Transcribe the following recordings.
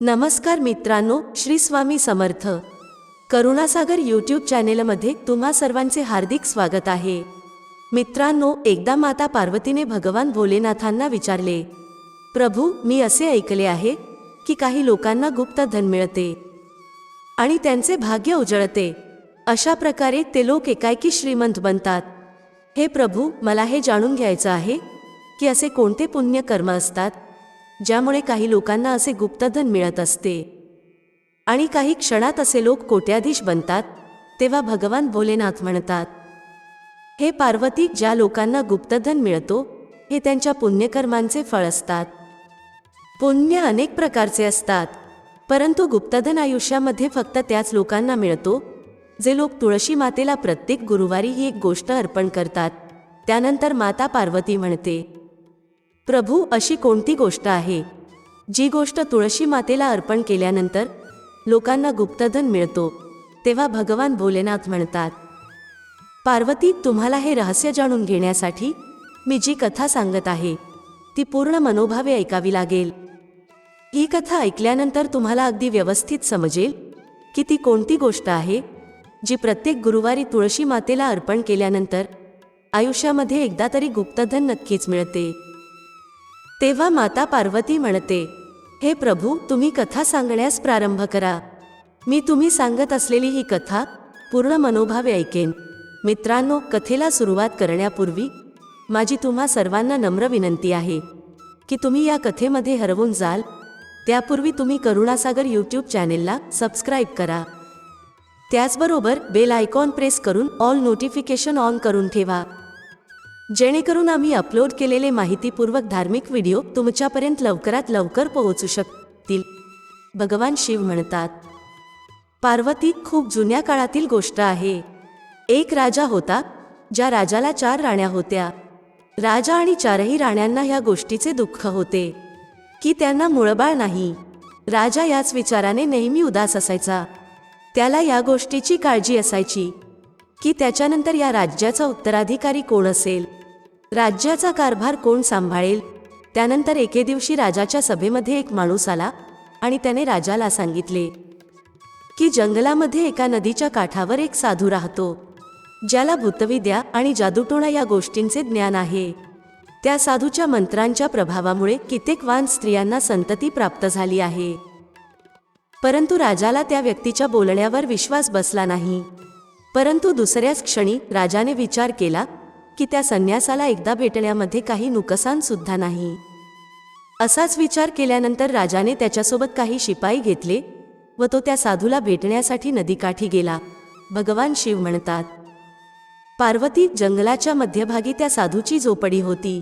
नमस्कार मित्रांनो श्री स्वामी समर्थ. करुणासागर यूट्यूब चॅनेलमध्ये तुम्हा सर्वांचे हार्दिक स्वागत आहे. मित्रांनो एकदा माता पार्वतीने भगवान भोलेनाथांना विचारले प्रभू मी असे ऐकले आहे की काही लोकांना गुप्त धन मिळते आणि त्यांचे भाग्य उजळते. अशा प्रकारे ते लोक एकाएकी श्रीमंत बनतात. हे प्रभू मला हे जाणून घ्यायचं आहे की असे कोणते पुण्य कर्म असतात? ज्यामुळे काही लोकांना असे गुप्तधन मिळत असते. आणि काही क्षणात असे लोक कोट्याधीश बनतात तेव्हा भगवान भोलेनाथ म्हणतात हे पार्वती ज्या लोकांना गुप्तधन मिळतो हे त्यांच्या पुण्यकर्मांचे फळ असतात. पुण्य अनेक प्रकारचे असतात परंतु गुप्तधन आयुष्यामध्ये फक्त त्याच लोकांना मिळतो जे लोक तुळशी मातेला प्रत्येक गुरुवारी ही एक गोष्ट अर्पण करतात. त्यानंतर माता पार्वती म्हणते प्रभू अशी कोणती गोष्ट आहे? जी गोष्ट तुळशी मातेला अर्पण केल्यानंतर लोकांना गुप्तधन मिळतो तेव्हा भगवान भोलेनाथ म्हणतात पार्वती तुम्हाला हे रहस्य जाणून घेण्यासाठी मी जी कथा सांगत आहे ती पूर्ण मनोभावे ऐकावी लागेल. ही कथा ऐकल्यानंतर तुम्हाला अगदी व्यवस्थित समजेल की ती कोणती गोष्ट आहे जी प्रत्येक गुरुवारी तुळशी मातेला अर्पण केल्यानंतर आयुष्यामध्ये एकदा तरी गुप्तधन नक्कीच मिळते. तेव्हा माता पार्वती म्हणते हे प्रभू तुम्ही कथा सांगण्यास प्रारंभ करा. मी तुम्ही सांगत असलेली ही कथा पूर्ण मनोभावे ऐकेन. मित्रांनो कथेला सुरुवात करण्यापूर्वी माझी तुम्हा सर्वांना नम्र विनंती आहे की तुम्ही या कथेमध्ये हरवून जाल. त्यापूर्वी तुम्ही करुणासागर यूट्यूब चॅनेलला सबस्क्राईब करा. त्याचबरोबर बेल आयकॉन प्रेस करून ऑल नोटिफिकेशन ऑन करून ठेवा. जेणेकरून आम्ही अपलोड केलेले माहितीपूर्वक धार्मिक व्हिडिओ तुमच्यापर्यंत लवकरात लवकर पोहोचू शकतील. भगवान शिव म्हणतात पार्वती खूप जुन्या काळातील गोष्ट आहे. एक राजा होता ज्या राजाला चार राण्या होत्या. राजा आणि चारही राण्यांना ह्या गोष्टीचे दुःख होते की त्यांना मुळबाळ नाही. राजा याच विचाराने नेहमी उदास असायचा. त्याला या गोष्टीची काळजी असायची की त्याच्यानंतर या राज्याचा उत्तराधिकारी कोण असेल? राज्याचा कारभार कोण सांभाळेल? त्यानंतर एके दिवशी राजाच्या सभेमध्ये एक माणूस आला आणि त्याने राजाला सांगितले की जंगलामध्ये एका नदीच्या काठावर एक साधू राहतो ज्याला भूतविद्या आणि जादूटोणा या गोष्टींचे ज्ञान आहे. त्या साधूच्या मंत्रांच्या प्रभावामुळे कित्येक वान स्त्रियांना संतती प्राप्त झाली आहे. परंतु राजाला त्या व्यक्तीच्या बोलण्यावर विश्वास बसला नाही. परंतु दुसऱ्याच क्षणी राजाने विचार केला की त्या संन्यासाला एकदा भेटण्यामध्ये काही नुकसान सुद्धा नाही. असाच विचार केल्यानंतर राजाने त्याच्यासोबत काही शिपाई घेतले व तो त्या साधूला भेटण्यासाठी नदीकाठी गेला. भगवान शिव म्हणतात पार्वती जंगलाच्या मध्यभागी त्या साधूची झोपडी होती.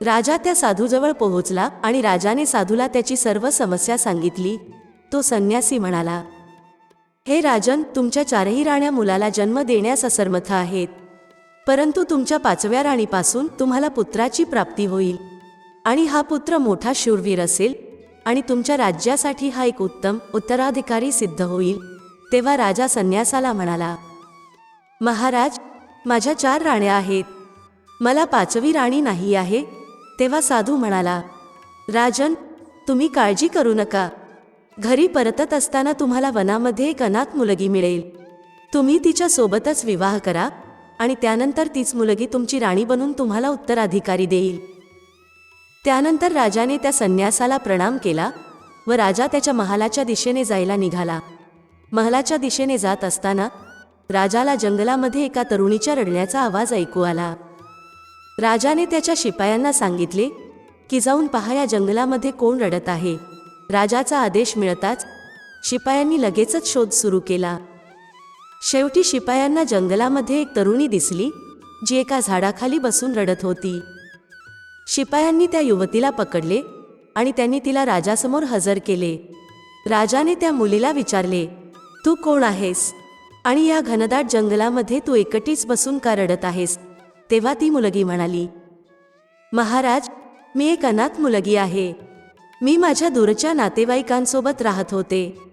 राजा त्या साधूजवळ पोहोचला आणि राजाने साधूला त्याची सर्व समस्या सांगितली. तो संन्यासी म्हणाला हे राजन तुमच्या चारही राण्या मुलाला जन्म देण्यास असमर्थ आहेत. परंतु तुमच्या पाचव्या राणीपासून तुम्हाला पुत्राची प्राप्ती होईल. आणि हा पुत्र मोठा शूरवीर असेल आणि तुमच्या राज्यासाठी हा एक उत्तम उत्तराधिकारी सिद्ध होईल तेव्हा राजा संन्यासाला म्हणाला महाराज माझ्या चार राण्या आहेत. मला पाचवी राणी नाही आहे. तेव्हा साधू म्हणाला राजन तुम्ही काळजी करू नका. घरी परतत असताना तुम्हाला वनामध्ये एक अनाथ मुलगी मिळेल. तुम्ही तिच्यासोबतच विवाह करा आणि त्यानंतर तीच मुलगी तुमची राणी बनून तुम्हाला उत्तराधिकारी देईल. त्यानंतर राजाने त्या संन्यासाला प्रणाम केला व राजा त्याच्या महालाच्या दिशेने जायला निघाला. महालाच्या दिशेने जात असताना राजाला जंगलामध्ये एका तरुणीच्या रडण्याचा आवाज ऐकू आला. राजाने त्याच्या शिपायांना सांगितले की जाऊन पहा या जंगलामध्ये कोण रडत आहे. राजाचा आदेश मिळताच शिपायांनी लगेचच शोध सुरू केला. शेवटी शिपायांना जंगलामध्ये एक तरुणी दिसली जी एका झाडाखाली बसून रडत होती. शिपायांनी त्या युवतीला पकडले आणि त्यांनी तिला राजासमोर हजर केले. राजाने त्या मुलीला विचारले तू कोण आहेस? आणि या घनदाट जंगलामध्ये तू एकटीच बसून का रडत आहेस? तेव्हा ती मुलगी म्हणाली महाराज मी एक अनाथ मुलगी आहे. मी माझ्या दूरच्या नातेवाईकांसोबत राहत होते.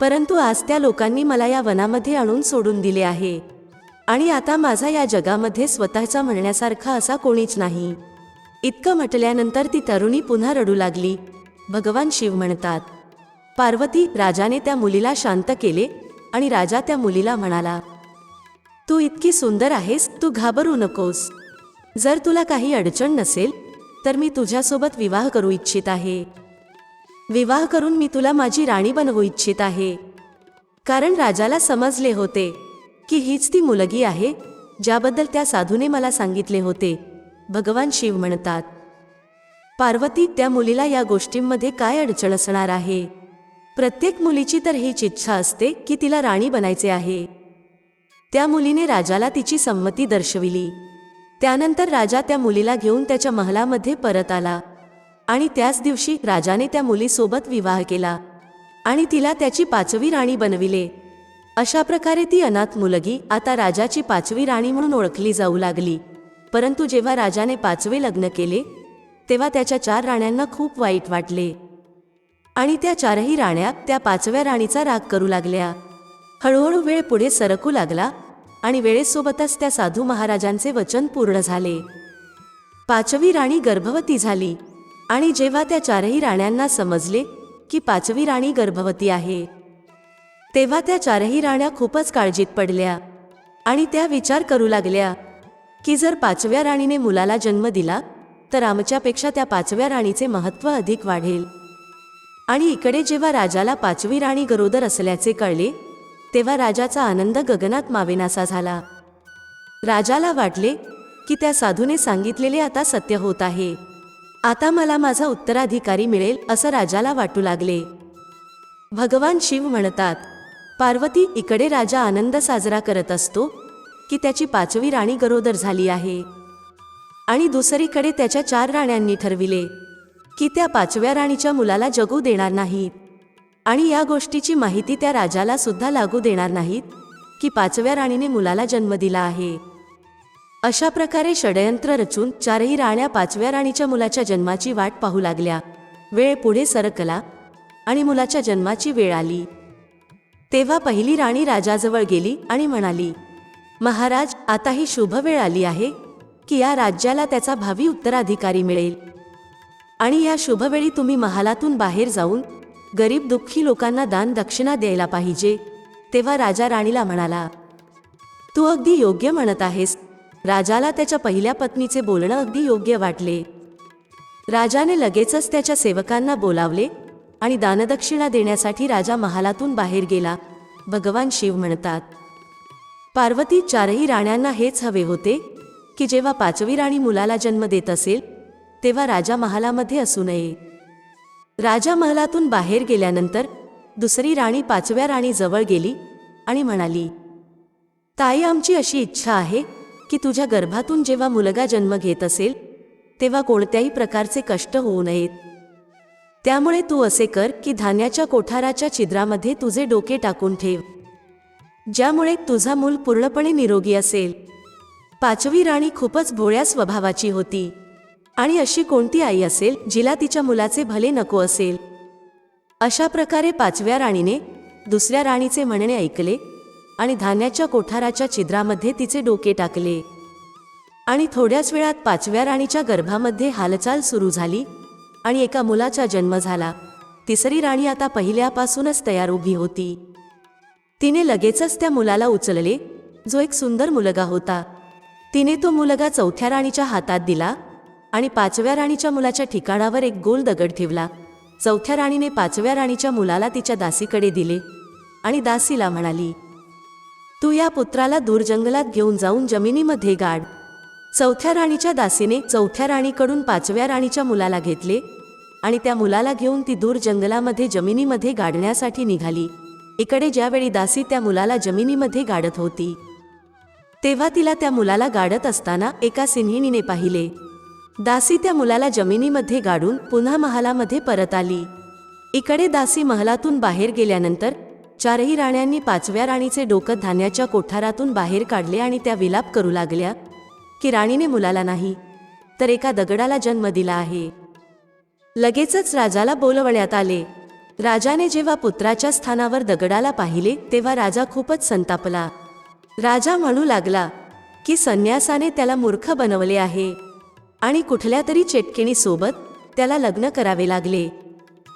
परंतु आज त्या लोकांनी मला या वनामध्ये आणून सोडून दिले आहे. आणि आता माझा या जगामध्ये स्वतःचा म्हणण्यासारखा असा कोणीच नाही. इतकं म्हटल्यानंतर ती तरुणी पुन्हा रडू लागली. भगवान शिव म्हणतात पार्वती राजाने त्या मुलीला शांत केले आणि राजा त्या मुलीला म्हणाला तू इतकी सुंदर आहेस तू घाबरू नकोस. जर तुला काही अडचण नसेल तर मी तुझ्यासोबत विवाह करू इच्छित आहे. विवाह करून मी तुला माझी राणी बनवू इच्छित आहे. कारण राजाला समजले होते की हीच ती मुलगी आहे ज्याबद्दल त्या साधूने मला सांगितले होते. भगवान शिव म्हणतात पार्वती त्या मुलीला या गोष्टींमध्ये काय अडचण असणार आहे? प्रत्येक मुलीची तर हीच इच्छा असते की तिला राणी बनायचे आहे. त्या मुलीने राजाला तिची संमती दर्शविली. त्यानंतर राजा त्या मुलीला घेऊन त्याच्या महलामध्ये परत आला. आणि त्याच दिवशी राजाने त्या मुलीसोबत विवाह केला आणि तिला त्याची पाचवी राणी बनविले. अशा प्रकारे ती अनाथ मुलगी आता राजाची पाचवी राणी म्हणून ओळखली जाऊ लागली. परंतु जेव्हा राजाने पाचवे लग्न केले तेव्हा त्याच्या चार राण्यांना खूप वाईट वाटले. आणि त्या चारही राण्या त्या पाचव्या राणीचा राग करू लागल्या. हळूहळू वेळ पुढे सरकू लागला आणि वेळेसोबतच त्या साधू महाराजांचे वचन पूर्ण झाले. पाचवी राणी गर्भवती झाली. आणि जेव्हा त्या चारही राण्यांना समजले की पाचवी राणी गर्भवती आहे तेव्हा त्या चारही राण्या खूपच काळजीत पडल्या आणि त्या विचार करू लागल्या की जर पाचव्या राणीने मुलाला जन्म दिला तर आमच्यापेक्षा त्या पाचव्या राणीचे महत्त्व अधिक वाढेल. आणि इकडे जेव्हा राजाला पाचवी राणी गरोदर असल्याचे कळले तेव्हा राजाचा आनंद गगनात मावेनासा झाला. राजाला वाटले की त्या साधूने सांगितलेले आता सत्य होत आहे. आता मला माझा उत्तराधिकारी मिळेल असं राजाला वाटू लागले. भगवान शिव म्हणतात पार्वती इकडे राजा आनंद साजरा करत असतो की त्याची पाचवी राणी गरोदर झाली आहे. आणि दुसरीकडे त्याच्या चार राण्यांनी ठरविले की त्या पाचव्या राणीच्या मुलाला जगू देणार नाहीत. आणि या गोष्टीची माहिती त्या राजाला सुद्धा लागू देणार नाहीत की पाचव्या राणीने मुलाला जन्म दिला आहे. अशा प्रकारे षडयंत्र रचून चारही राण्या पाचव्या राणीच्या मुलाच्या जन्माची वाट पाहू लागल्या. वेळ पुढे सरकला आणि मुलाच्या जन्माची वेळ आली. तेव्हा पहिली राणी राजाजवळ गेली आणि म्हणाली महाराज आता ही शुभ वेळ आली आहे की या राज्याला त्याचा भावी उत्तराधिकारी मिळेल. आणि या शुभवेळी तुम्ही महालातून बाहेर जाऊन गरीब दुःखी लोकांना दान दक्षिणा द्यायला पाहिजे. तेव्हा राजा राणीला म्हणाला तू अगदी योग्य म्हणत आहेस. राजाला त्याच्या पहिल्या पत्नीचे बोलणं अगदी योग्य वाटले. राजाने लगेचच त्याच्या सेवकांना बोलावले आणि दानदक्षिणा देण्यासाठी राजा महालातून बाहेर गेला. भगवान शिव म्हणतात पार्वती चारही राण्यांना हेच हवे होते की जेव्हा पाचवी राणी मुलाला जन्म देत असेल तेव्हा राजा महालामध्ये असू नये. राजा महालातून बाहेर गेल्यानंतर दुसरी राणी पाचव्या राणी जवळ गेली आणि म्हणाली ताई आमची अशी इच्छा आहे की तुझ्या गर्भातून जेव्हा मुलगा जन्म घेत असेल तेव्हा कोणत्याही प्रकारचे कष्ट होऊ नयेत. त्यामुळे तू असे कर की धान्याच्या कोठाराच्या छिद्रामध्ये तुझे डोके टाकून ठेव ज्यामुळे तुझा मूल पूर्णपणे निरोगी असेल. पाचवी राणी खूपच भोळ्या स्वभावाची होती आणि अशी कोणती आई असेल जिला तिच्या मुलाचे भले नको असेल? अशा प्रकारे पाचव्या राणीने दुसऱ्या राणीचे म्हणणे ऐकले आणि धान्याच्या कोठाराच्या छिद्रामध्ये तिचे डोके टाकले. आणि थोड्याच वेळात पाचव्या राणीच्या गर्भामध्ये हालचाल सुरू झाली आणि एका मुलाचा जन्म झाला. तिसरी राणी आता पहिल्यापासूनच तयार उभी होती. तिने लगेचच त्या मुलाला उचलले जो एक सुंदर मुलगा होता. तिने तो मुलगा चौथ्या राणीच्या हातात दिला आणि पाचव्या राणीच्या मुलाच्या ठिकाणावर एक गोल दगड ठेवला. चौथ्या राणीने पाचव्या राणीच्या मुलाला तिच्या दासीकडे दिले आणि दासीला म्हणाली तू या पुत्राला दूर जंगलात घेऊन जाऊन जमिनीमध्ये गाड. चौथ्या राणीच्या दासीने चौथ्या राणीकडून पाचव्या राणीच्या मुलाला घेतले आणि त्या मुलाला घेऊन ती दूर जंगलामध्ये जमिनीमध्ये गाडण्यासाठी निघाली. इकडे ज्यावेळी दासी त्या मुलाला जमिनीमध्ये गाडत होती तेव्हा तिला त्या मुलाला गाडत असताना एका सिंहिणीने पाहिले. दासी त्या मुलाला जमिनीमध्ये गाडून पुन्हा महालामध्ये परत आली. इकडे दासी महालातून बाहेर गेल्यानंतर चारही राण्यांनी पाचव्या राणीचे डोकं धान्याच्या कोठारातून बाहेर काढले आणि त्या विलाप करू लागल्या की राणीने मुलाला नाही तर एका दगडाला जन्म दिला आहे. लगेचच राजाला बोलवण्यात आले. राजाने जेव्हा पुत्राच्या स्थानावर दगडाला पाहिले तेव्हा राजा खूपच संतापला. राजा म्हणू लागला की संन्यासाने त्याला मूर्ख बनवले आहे. आणि कुठल्या तरी चेटकिणीसोबत त्याला लग्न करावे लागले.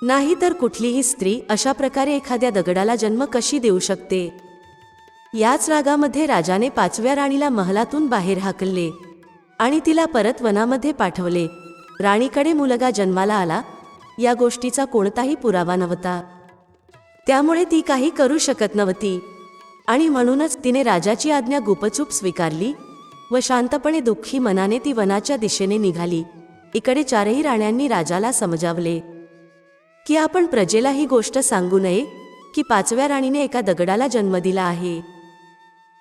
नाही तर कुठलीही स्त्री अशा प्रकारे एखाद्या दगडाला जन्म कशी देऊ शकते? याच रागामध्ये राजाने पाचव्या राणीला महलातून बाहेर हाकलले आणि तिला परत वनामध्ये पाठवले. राणीकडे मुलगा जन्माला आला. या गोष्टीचा कोणताही पुरावा नव्हता. त्यामुळे ती काही करू शकत नव्हती. आणि म्हणूनच तिने राजाची आज्ञा गुपचूप स्वीकारली व शांतपणे दुःखी मनाने ती वनाच्या दिशेने निघाली. इकडे चारही राण्यांनी राजाला समजावले. की आपण प्रजेला ही गोष्ट सांगू नये की पाचव्या राणीने एका दगडाला जन्म दिला आहे.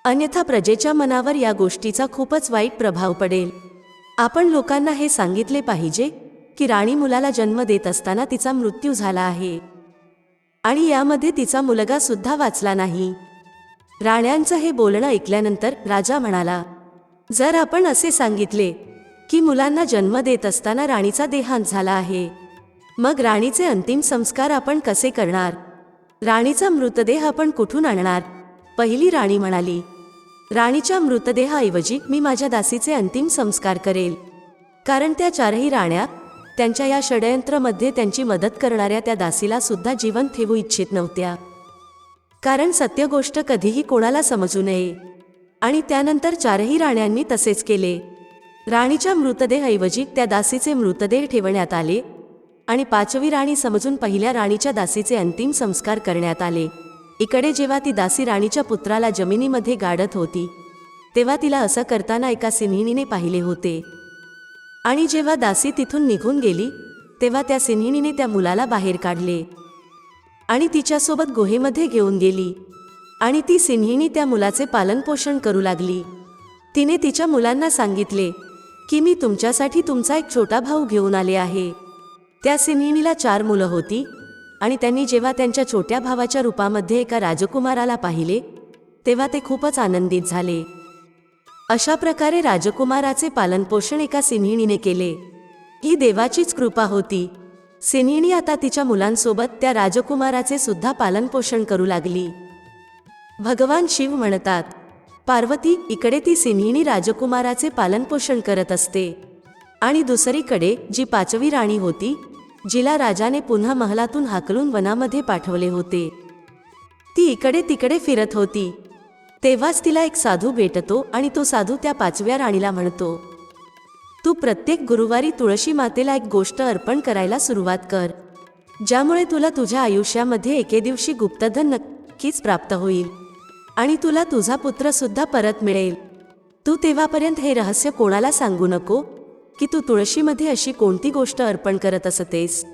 अन्यथा प्रजेच्या मनावर या गोष्टीचा खूपच वाईट प्रभाव पडेल. आपण लोकांना हे सांगितले पाहिजे की राणी मुलाला जन्म देत असताना तिचा मृत्यू झाला आहे. आणि यामध्ये तिचा मुलगा सुद्धा वाचला नाही. राण्यांचं हे बोलणं ऐकल्यानंतर राजा म्हणाला जर आपण असे सांगितले की मुलांना जन्म देत असताना राणीचा देहांत झाला आहे मग राणीचे अंतिम संस्कार आपण कसे करणार? राणीचा मृतदेह आपण कुठून आणणार? पहिली राणी म्हणाली राणीच्या मृतदेहाऐवजी मी माझ्या दासीचे अंतिम संस्कार करेल. कारण त्या चारही राण्या त्यांच्या या षडयंत्रमध्ये त्यांची मदत करणाऱ्या त्या दासीला सुद्धा जीवन ठेवू इच्छित नव्हत्या. कारण सत्य गोष्ट कधीही कोणाला समजू नये. आणि त्यानंतर चारही राण्यांनी तसेच केले. राणीच्या मृतदेहाऐवजी त्या दासीचे मृतदेह ठेवण्यात आले आणि पाचवी राणी समजून पहिल्या राणीच्या दासीचे अंतिम संस्कार करण्यात आले. इकडे जेव्हा ती दासी राणीच्या पुत्राला जमिनीमध्ये गाडत होती तेव्हा तिला असं करताना एका सिन्हिणीने पाहिले होते. आणि जेव्हा दासी तिथून निघून गेली तेव्हा त्या सिन्हिणीने त्या मुलाला बाहेर काढले. आणि तिच्यासोबत गुहेमध्ये घेऊन गेली. आणि ती सिन्हिणी त्या मुलाचे पालनपोषण करू लागली. तिने तिच्या मुलांना सांगितले की मी तुमच्यासाठी तुमचा एक छोटा भाऊ घेऊन आले आहे. त्या सिन्हिणीला चार मुलं होती आणि त्यांनी जेव्हा त्यांच्या छोट्या भावाच्या रूपामध्ये एका राजकुमाराला पाहिले तेव्हा ते खूपच आनंदित झाले. अशा प्रकारे राजकुमाराचे पालनपोषण एका सिन्हिणीने केले. ही देवाचीच कृपा होती. सिन्हिणी आता तिच्या मुलांसोबत त्या राजकुमाराचे सुद्धा पालनपोषण करू लागली. भगवान शिव म्हणतात पार्वती इकडे ती सिन्हिणी राजकुमाराचे पालनपोषण करत असते. आणि दुसरीकडे जी पाचवी राणी होती जिला राजाने पुन्हा महलातून हाकलून वनामध्ये पाठवले होते. ती इकडे तिकडे फिरत होती. तेव्हाच तिला एक साधू भेटतो आणि तो साधू त्या पाचव्या राणीला म्हणतो तू प्रत्येक गुरुवारी तुळशी मातेला एक गोष्ट अर्पण करायला सुरुवात कर. ज्यामुळे तुला तुझ्या आयुष्यामध्ये एके दिवशी गुप्तधन नक्कीच प्राप्त होईल आणि तुला तुझा पुत्रसुद्धा परत मिळेल. तू तेव्हापर्यंत हे रहस्य कोणाला सांगू नको? की तू तुळशीमध्ये अशी कोणती गोष्ट अर्पण करत असतेस?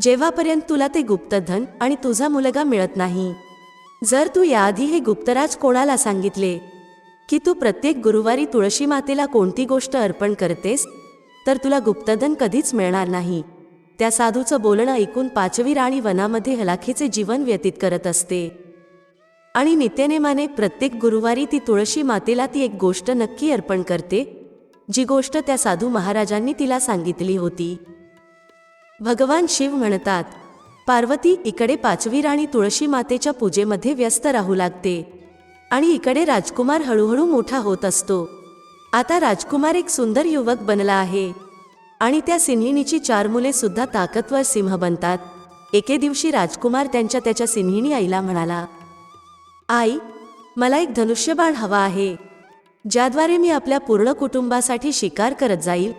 जेव्हापर्यंत तुला ते गुप्तधन आणि तुझा मुलगा मिळत नाही जर तू याआधी हे गुप्तराज कोणाला सांगितले की तू प्रत्येक गुरुवारी तुळशी मातेला कोणती गोष्ट अर्पण करतेस तर तुला गुप्तधन कधीच मिळणार नाही. त्या साधूचं बोलणं ऐकून पाचवी राणी वनामध्ये हलाखीचे जीवन व्यतीत करत असते. आणि नित्यनेमाने प्रत्येक गुरुवारी ती तुळशी मातेला ती एक गोष्ट नक्की अर्पण करते जी गोष्ट त्या साधू महाराजांनी तिला सांगितली होती. भगवान शिव म्हणतात पार्वती इकडे पाचवी राणी तुळशी मातेच्या पूजेमध्ये व्यस्त राहू लागते आणि इकडे राजकुमार हळूहळू मोठा होत असतो. आता राजकुमार एक सुंदर युवक बनला आहे आणि त्या सिंहिणीची चार मुले सुद्धा ताकदवर सिंह बनतात. एके दिवशी राजकुमार त्यांच्या त्याच्या सिंहिणी आईला म्हणाला आई मला एक धनुष्यबाण हवा आहे. ज्याद्वारे मी आपल्या पूर्ण कुटुंबासाठी शिकार करत जाईल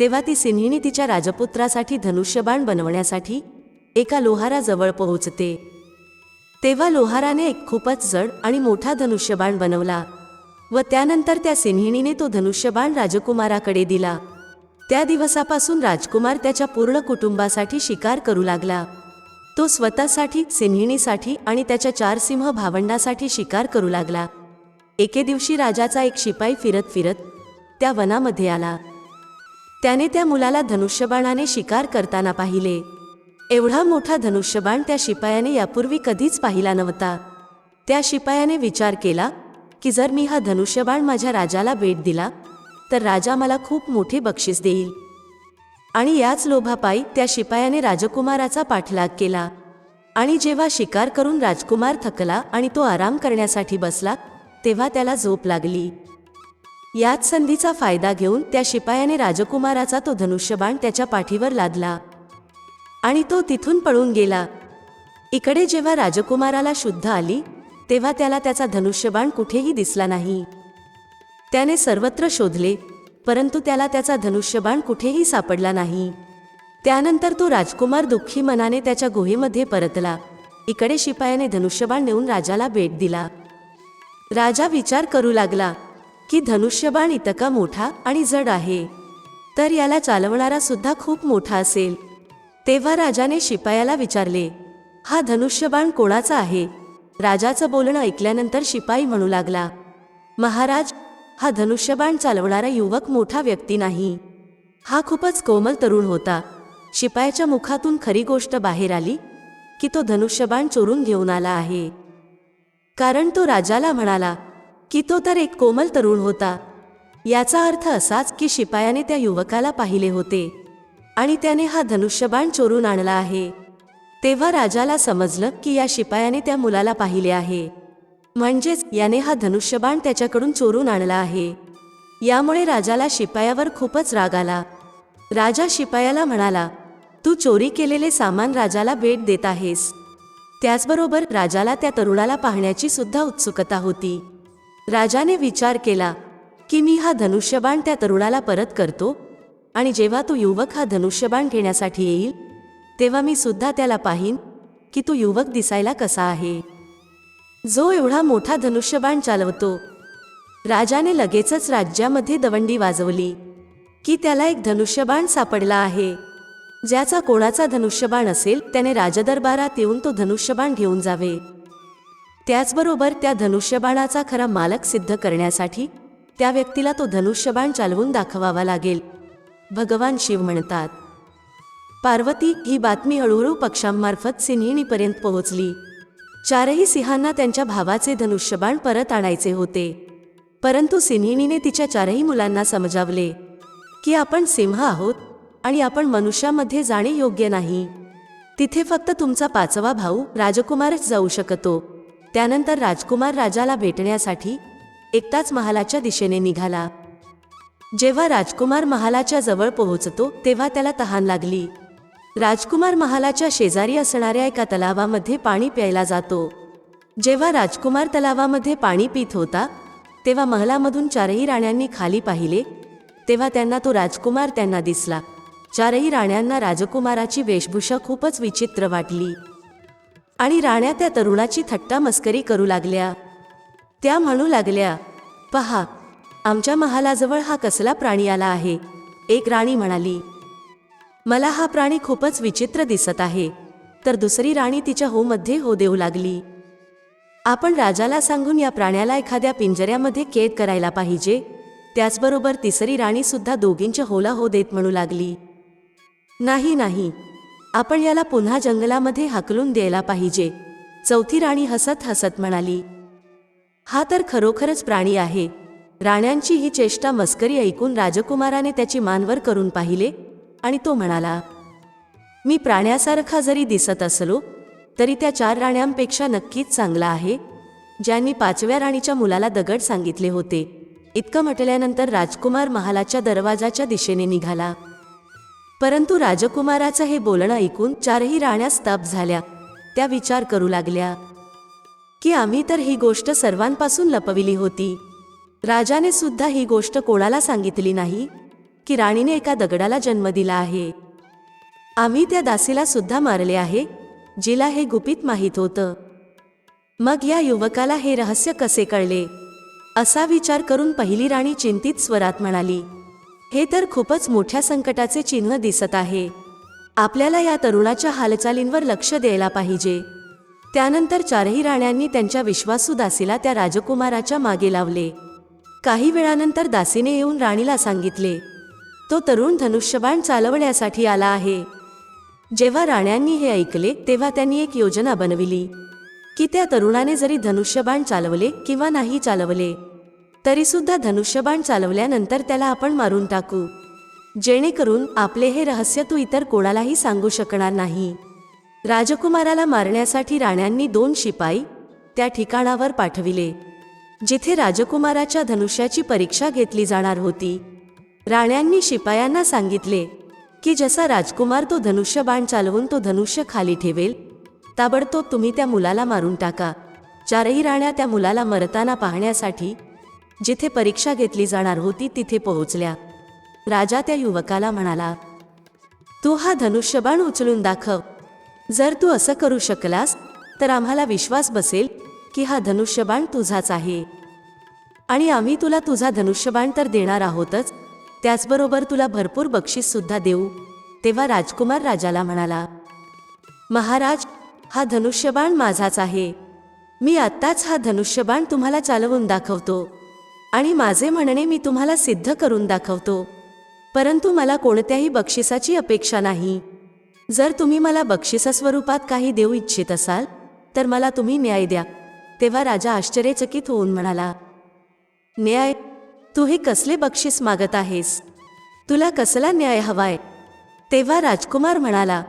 तेव्हा ती सिन्हिणी तिच्या राजपुत्रासाठी धनुष्यबाण बनवण्यासाठी एका लोहाराजवळ पोहोचते. तेव्हा लोहाराने एक खूपच जड आणि मोठा धनुष्यबाण बनवला व त्यानंतर त्या सिन्हिणीने तो धनुष्यबाण राजकुमाराकडे दिला. त्या दिवसापासून राजकुमार त्याच्या पूर्ण कुटुंबासाठी शिकार करू लागला. तो स्वतःसाठी सिन्हिणीसाठी आणि त्याच्या चार सिंह भावंडासाठी शिकार करू लागला. एके दिवशी राजाचा एक शिपाई फिरत फिरत त्या वनामध्ये आला. त्याने त्या मुलाला धनुष्यबाणाने शिकार करताना पाहिले. एवढा मोठा धनुष्यबाण त्या शिपायाने यापूर्वी कधीच पाहिला नव्हता. त्या शिपायाने विचार केला की जर मी हा धनुष्यबाण माझ्या राजाला भेट दिला तर राजा मला खूप मोठे बक्षीस देईल. आणि याच लोभापायी त्या शिपायाने राजकुमाराचा पाठलाग केला. आणि जेव्हा शिकार करून राजकुमार थकला आणि तो आराम करण्यासाठी बसला तेव्हा त्याला झोप लागली. याच संधीचा फायदा घेऊन त्या शिपायाने राजकुमाराचा तो धनुष्यबाण त्याच्या पाठीवर लादला. आणि तो तिथून पळून गेला. इकडे जेव्हा राजकुमाराला शुद्ध आली तेव्हा त्याला त्याचा धनुष्यबाण कुठेही दिसला नाही. त्याने सर्वत्र शोधले परंतु त्याला त्याचा धनुष्यबाण कुठेही सापडला नाही. त्यानंतर तो राजकुमार दुःखी मनाने त्याच्या गुहेमध्ये परतला. इकडे शिपायाने धनुष्यबाण नेऊन राजाला भेट दिला. राजा विचार करू लागला की धनुष्यबाण इतका मोठा आणि जड आहे तर याला चालवणारा सुद्धा खूप मोठा असेल. तेव्हा राजाने शिपायाला विचारले हा धनुष्यबाण कोणाचा आहे? राजाचं बोलणं ऐकल्यानंतर शिपाई म्हणू लागला महाराज हा धनुष्यबाण चालवणारा युवक मोठा व्यक्ती नाही. हा खूपच कोमल तरुण होता. शिपायाच्या मुखातून खरी गोष्ट बाहेर आली की तो धनुष्यबाण चोरून घेऊन आला आहे. कारण तो राजाला म्हणाला की तो तर एक कोमल तरुण होता. याचा अर्थ असाच की शिपायाने त्या युवकाला पाहिले होते आणि त्याने हा धनुष्यबाण चोरून आणला आहे. तेव्हा राजाला समजलं की या शिपायाने त्या मुलाला पाहिले आहे. म्हणजेच याने हा धनुष्यबाण त्याच्याकडून चोरून आणला आहे. यामुळे राजाला शिपायावर खूपच राग आला. राजा शिपायाला म्हणाला तू चोरी केलेले सामान राजाला भेट देत आहेस. त्याचबरोबर राजाला त्या तरुणाला पाहण्याची सुद्धा उत्सुकता होती. राजाने विचार केला की मी हा धनुष्यबाण त्या तरुणाला परत करतो? आणि जेव्हा तो युवक हा धनुष्यबाण घेण्यासाठी येईल तेव्हा मी सुद्धा त्याला पाहीन की तो युवक दिसायला कसा आहे. जो एवढा मोठा धनुष्यबाण चालवतो राजाने लगेचच राज्यामध्ये दवंडी वाजवली की त्याला एक धनुष्यबाण सापडला आहे. ज्याचा कोणाचा धनुष्यबाण असेल त्याने राजदरबारात येऊन तो धनुष्यबाण घेऊन जावे. त्याचबरोबर त्या धनुष्यबाणाचा खरा मालक सिद्ध करण्यासाठी त्या व्यक्तीला तो धनुष्यबाण चालवून दाखवावा लागेल. भगवान शिव म्हणतात पार्वती ही बातमी हळूहळू पक्षांमार्फत सिंहिणीपर्यंत पोहोचली. चारही सिंहांना त्यांच्या भावाचे धनुष्यबाण परत आणायचे होते. परंतु सिंहिणीने तिच्या चारही मुलांना समजावले की आपण सिंह आहोत आणि आपण मनुष्यामध्ये जाणे योग्य नाही. तिथे फक्त तुमचा पाचवा भाऊ राजकुमारच जाऊ शकतो. त्यानंतर राजकुमार राजाला भेटण्यासाठी एकटाच महालाच्या दिशेने निघाला. जेव्हा राजकुमार महालाच्या जवळ पोहोचतो तेव्हा त्याला तहान लागली. राजकुमार महालाच्या शेजारी असणाऱ्या एका तलावामध्ये पाणी प्यायला जातो. जेव्हा राजकुमार तलावामध्ये पाणी पित होता तेव्हा महलामधून चारही राण्यांनी खाली पाहिले तेव्हा त्यांना तो राजकुमार त्यांना दिसला. चारही राण्यांना राजकुमाराची वेशभूषा खूपच विचित्र वाटली. आणि राण्या त्या तरुणाची थट्टा मस्करी करू लागल्या. त्या म्हणू लागल्या पहा आमच्या महालाजवळ हा कसला प्राणी आला आहे एक राणी म्हणाली. मला हा प्राणी खूपच विचित्र दिसत आहे तर दुसरी राणी तिच्या होमध्ये हो देऊ लागली. आपण राजाला सांगून या प्राण्याला एखाद्या पिंजऱ्यामध्ये कैद करायला पाहिजे त्याचबरोबर तिसरी राणीसुद्धा दोघींच्या होला हो देत म्हणू लागली. नाही नाही. आपण याला पुन्हा जंगलामध्ये हाकलून द्यायला पाहिजे. चौथी राणी हसत हसत म्हणाली हा तर खरोखरच प्राणी आहे. राण्यांची ही चेष्टा मस्करी ऐकून राजकुमाराने त्याची मानवर करून पाहिले आणि तो म्हणाला मी प्राण्यासारखा जरी दिसत असलो तरी त्या चार राण्यांपेक्षा नक्कीच चांगला आहे ज्यांनी पाचव्या राणीच्या मुलाला दगड सांगितले होते. इतकं म्हटल्यानंतर राजकुमार महालाच्या दरवाजाच्या दिशेने निघाला. परंतु राजकुमाराचं हे बोलणं ऐकून चारही राण्या स्तब्ध झाल्या. त्या विचार करू लागल्या. की आम्ही तर ही गोष्ट सर्वांपासून लपविली होती. राजाने सुद्धा ही गोष्ट कोणाला सांगितली नाही? की राणीने एका दगडाला जन्म दिला आहे. आम्ही त्या दासीला सुद्धा मारले आहे जिला हे गुपित माहीत होतं. मग या युवकाला हे रहस्य कसे कळले? असा विचार करून पहिली राणी चिंतित स्वरात म्हणाली हे तर खूपच मोठ्या संकटाचे चिन्ह दिसत आहे. आपल्याला या तरुणाच्या हालचालींवर लक्ष द्यायला पाहिजे. त्यानंतर चारही राण्यांनी त्यांच्या विश्वासू दासीला त्या राजकुमाराच्या मागे लावले. काही वेळानंतर दासीने येऊन राणीला सांगितले तो तरुण धनुष्यबाण चालवण्यासाठी आला आहे. जेव्हा राण्यांनी हे ऐकले तेव्हा त्यांनी एक योजना बनविली की त्या तरुणाने जरी धनुष्यबाण चालवले किंवा नाही चालवले तरी सुद्धा धनुष्यबाण चालवल्यानंतर त्याला आपण मारून टाकू. जेणेकरून आपले हे रहस्य तू इतर कोणालाही सांगू शकणार नाही. राजकुमाराला मारण्यासाठी राण्यांनी दोन शिपाई त्या ठिकाणावर पाठविले. जिथे राजकुमाराच्या धनुष्याची परीक्षा घेतली जाणार होती. राण्यांनी शिपायांना सांगितले की जसा राजकुमार तो धनुष्य बाण चालवून तो धनुष्य खाली ठेवेल ताबडतोब तुम्ही त्या मुलाला मारून टाका. चारही राण्या त्या मुलाला मरताना पाहण्यासाठी जिथे परीक्षा घेतली जाणार होती तिथे पोहोचल्या. राजा त्या युवकाला म्हणाला तू हा धनुष्यबाण उचलून दाखव. जर तू असं करू शकलास तर आम्हाला विश्वास बसेल की हा धनुष्यबाण तुझाच आहे. आणि आम्ही तुला तुझा धनुष्यबाण तर देणार आहोतच त्याचबरोबर तुला भरपूर बक्षीस सुद्धा देऊ तेव्हा राजकुमार राजाला म्हणाला महाराज हा धनुष्यबाण माझाच आहे. मी आत्ताच हा धनुष्यबाण तुम्हाला चालवून दाखवतो. आणि माझे म्हणणे मी तुम्हाला सिद्ध करून दाखवतो. परंतु मला कोणत्याही बक्षिसाची अपेक्षा नाही. जर तुम्ही मला बक्षिसा स्वरूपात काही देऊ इच्छित असाल तर मला तुम्ही न्याय द्या तेव्हा राजा आश्चर्यचकित होऊन म्हणाला. न्याय तू हे कसले बक्षीस मागत आहेस? तुला कसला न्याय हवाय? तेव्हा राजकुमार म्हणाला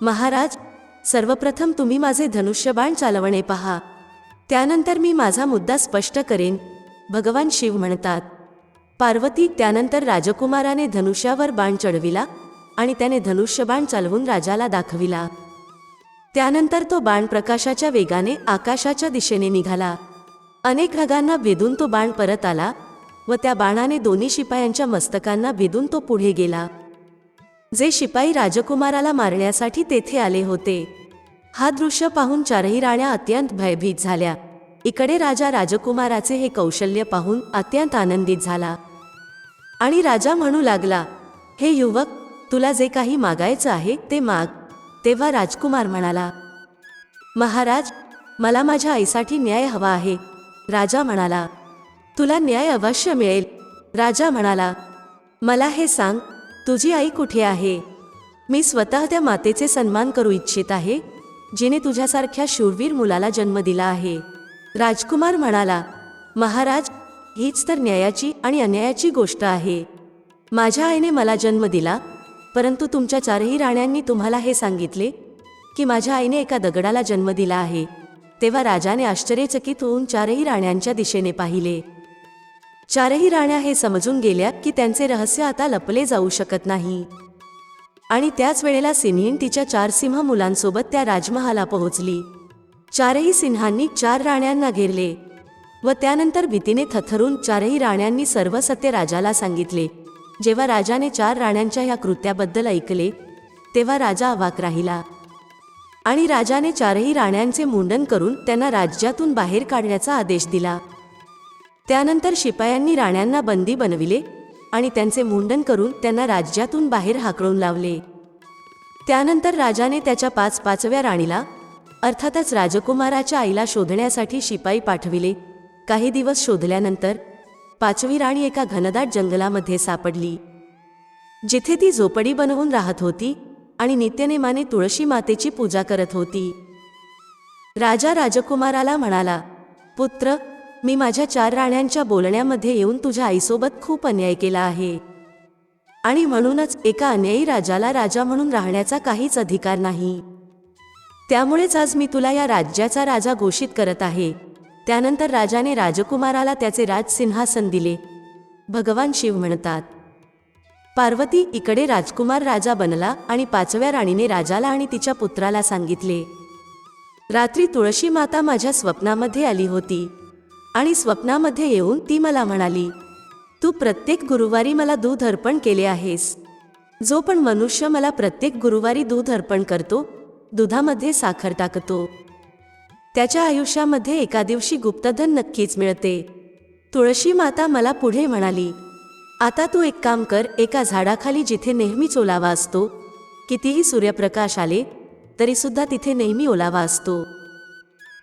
महाराज सर्वप्रथम तुम्ही माझे धनुष्यबाण चालवणे पहा. त्यानंतर मी माझा मुद्दा स्पष्ट करेन. भगवान शिव म्हणतात पार्वती त्यानंतर राजकुमाराने धनुष्यावर बाण चढविला आणि त्याने धनुष्यबाण चालवून राजाला दाखविला. त्यानंतर तो बाण प्रकाशाच्या वेगाने आकाशाच्या दिशेने निघाला. अनेक ढगांना भेदून तो बाण परत आला व त्या बाणाने दोन्ही शिपायांच्या मस्तकांना भेदून तो पुढे गेला. जे शिपाई राजकुमाराला मारण्यासाठी तेथे आले होते. हा दृश्य पाहून चारही राण्या अत्यंत भयभीत झाल्या. इकडे राजा राजकुमाराचे हे कौशल्य पाहून अत्यंत आनंदित झाला. आणि राजा म्हणू लागला हे युवक तुला जे काही मागायचं आहे ते माग तेव्हा राजकुमार म्हणाला. महाराज मला माझ्या आईसाठी न्याय हवा आहे. राजा म्हणाला. तुला न्याय अवश्य मिळेल. राजा म्हणाला. मला हे सांग तुझी आई कुठे आहे? मी स्वतः त्या मातेचे सन्मान करू इच्छित आहे जिने तुझ्यासारख्या शूरवीर मुलाला जन्म दिला आहे. राजकुमार म्हणाला महाराज हीच तर न्यायाची आणि अन्यायाची गोष्ट आहे. माझ्या आईने मला जन्म दिला परंतु तुमच्या चारही राण्यांनी तुम्हाला हे सांगितले की माझ्या आईने एका दगडाला जन्म दिला आहे. तेव्हा राजाने आश्चर्यचकित होऊन चारही राण्यांच्या दिशेने पाहिले. चारही राण्या हे समजून गेल्या की त्यांचे रहस्य आता लपले जाऊ शकत नाही. आणि त्याच वेळेला सिन्हीन तिच्या चार सिंह मुलांसोबत त्या राजमहाला पोहोचली. चारही सिंहांनी चार राण्यांना घेरले व त्यानंतर भीतीने थथरून चारही राण्यांनी सर्व सत्य राजाला सांगितले. जेव्हा राजाने चार राण्यांच्या या कृत्याबद्दल ऐकले तेव्हा राजा अवाक राहिला. आणि राजाने चारही राण्यांचे मुंडन करून त्यांना राज्यातून बाहेर काढण्याचा आदेश दिला. त्यानंतर शिपायांनी राण्यांना बंदी बनविले आणि त्यांचे मुंडन करून त्यांना राज्यातून बाहेर हाकळून लावले. त्यानंतर राजाने त्याच्या पाच पाचव्या राणीला अर्थातच राजकुमाराच्या आईला शोधण्यासाठी शिपाई पाठविले. काही दिवस शोधल्यानंतर पाचवी राणी एका घनदाट जंगलामध्ये सापडली. जिथे ती झोपडी बनवून राहत होती आणि नित्यनेमाने तुळशी मातेची पूजा करत होती. राजा राजकुमाराला म्हणाला पुत्र मी माझ्या चार राण्यांच्या बोलण्यामध्ये येऊन तुझ्या आईसोबत खूप अन्याय केला आहे. आणि म्हणूनच एका अन्यायी राजाला राजा म्हणून राहण्याचा काहीच अधिकार नाही. त्यामुळेच आज मी तुला या राज्याचा राजा घोषित करत आहे. त्यानंतर राजाने राजकुमाराला त्याचे राजसिंहासन दिले. भगवान शिव म्हणतात पार्वती इकडे राजकुमार राजा बनला आणि पाचव्या राणीने राजाला आणि तिच्या पुत्राला सांगितले. रात्री तुळशी माता माझ्या स्वप्नामध्ये आली होती आणि स्वप्नामध्ये येऊन ती मला म्हणाली तू प्रत्येक गुरुवारी मला दूध अर्पण केले आहेस. जो पण मनुष्य मला प्रत्येक गुरुवारी दूध अर्पण करतो दुधामध्ये साखर टाकतो. त्याच्या आयुष्यामध्ये एका दिवशी गुप्तधन नक्कीच मिळते. तुळशी माता मला पुढे म्हणाली आता तू एक काम कर एका झाडाखाली जिथे नेहमीच ओलावा असतो कितीही सूर्यप्रकाश आले तरीसुद्धा तिथे नेहमी ओलावा असतो.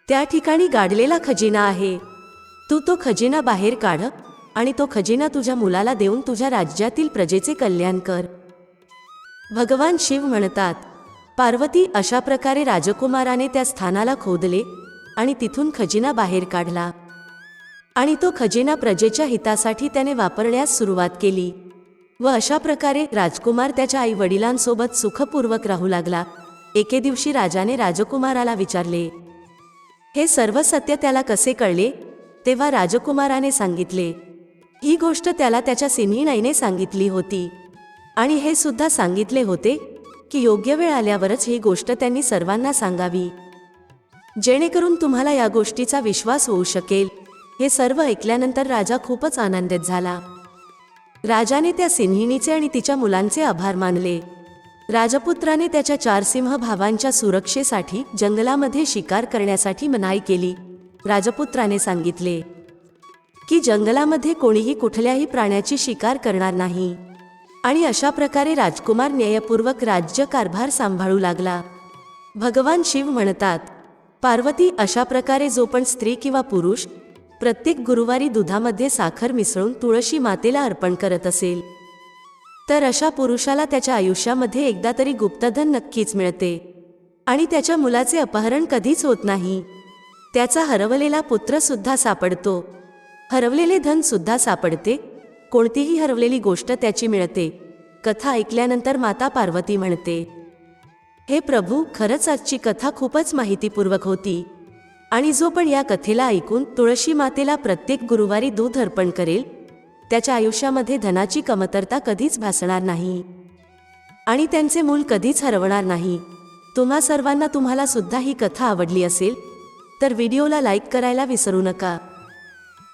त्या ठिकाणी गाडलेला खजिना आहे. तू तो खजिना बाहेर काढ आणि तो खजिना तुझ्या मुलाला देऊन तुझ्या राज्यातील प्रजेचे कल्याण कर. भगवान शिव म्हणतात पार्वती अशा प्रकारे राजकुमाराने त्या स्थानाला खोदले आणि तिथून खजिना बाहेर काढला. आणि तो खजिना प्रजेच्या हितासाठी त्याने वापरण्यास सुरुवात केली व अशा प्रकारे राजकुमार त्याच्या आई वडिलांसोबत सुखपूर्वक राहू लागला. एके दिवशी राजाने राजकुमाराला विचारले हे सर्व सत्य त्याला कसे कळले? तेव्हा राजकुमाराने सांगितले ही गोष्ट त्याला त्याच्या सिन्हीनाईने सांगितली होती आणि हे सुद्धा सांगितले होते की योग्य वेळ आल्यावरच ही गोष्ट त्यांनी सर्वांना सांगावी. जेणेकरून तुम्हाला या गोष्टीचा विश्वास होऊ शकेल. हे सर्व ऐकल्यानंतर राजा खूपच आनंदित झाला. राजाने त्या सिंहिणीचे आणि तिच्या मुलांचे आभार मानले. राजपुत्राने त्याच्या चार सिंह भावांच्या सुरक्षेसाठी जंगलामध्ये शिकार करण्यासाठी मनाई केली. राजपुत्राने सांगितले की जंगलामध्ये कोणीही कुठल्याही प्राण्याची शिकार करणार नाही. आणि अशा प्रकारे राजकुमार न्यायपूर्वक राज्यकारभार सांभाळू लागला. भगवान शिव म्हणतात पार्वती अशा प्रकारे जो पण स्त्री किंवा पुरुष प्रत्येक गुरुवारी दुधामध्ये साखर मिसळून तुळशी मातेला अर्पण करत असेल तर अशा पुरुषाला त्याच्या आयुष्यामध्ये एकदा तरी गुप्तधन नक्कीच मिळते आणि त्याच्या मुलाचे अपहरण कधीच होत नाही. त्याचा हरवलेला पुत्रसुद्धा सापडतो. हरवलेले धन सुद्धा सापडते कोणतीही हरवलेली गोष्ट त्याची मिळते. कथा ऐकल्यानंतर माता पार्वती म्हणते हे प्रभू खरंच आजची कथा खूपच माहितीपूर्वक होती. आणि जो पण या कथेला ऐकून तुळशी मातेला प्रत्येक गुरुवारी दूध अर्पण करेल त्याच्या आयुष्यामध्ये धनाची कमतरता कधीच भासणार नाही. आणि त्यांचे मूल कधीच हरवणार नाही. तुम्हा सर्वांना तुम्हाला सुद्धा ही कथा आवडली असेल तर व्हिडिओला लाईक करायला विसरू नका.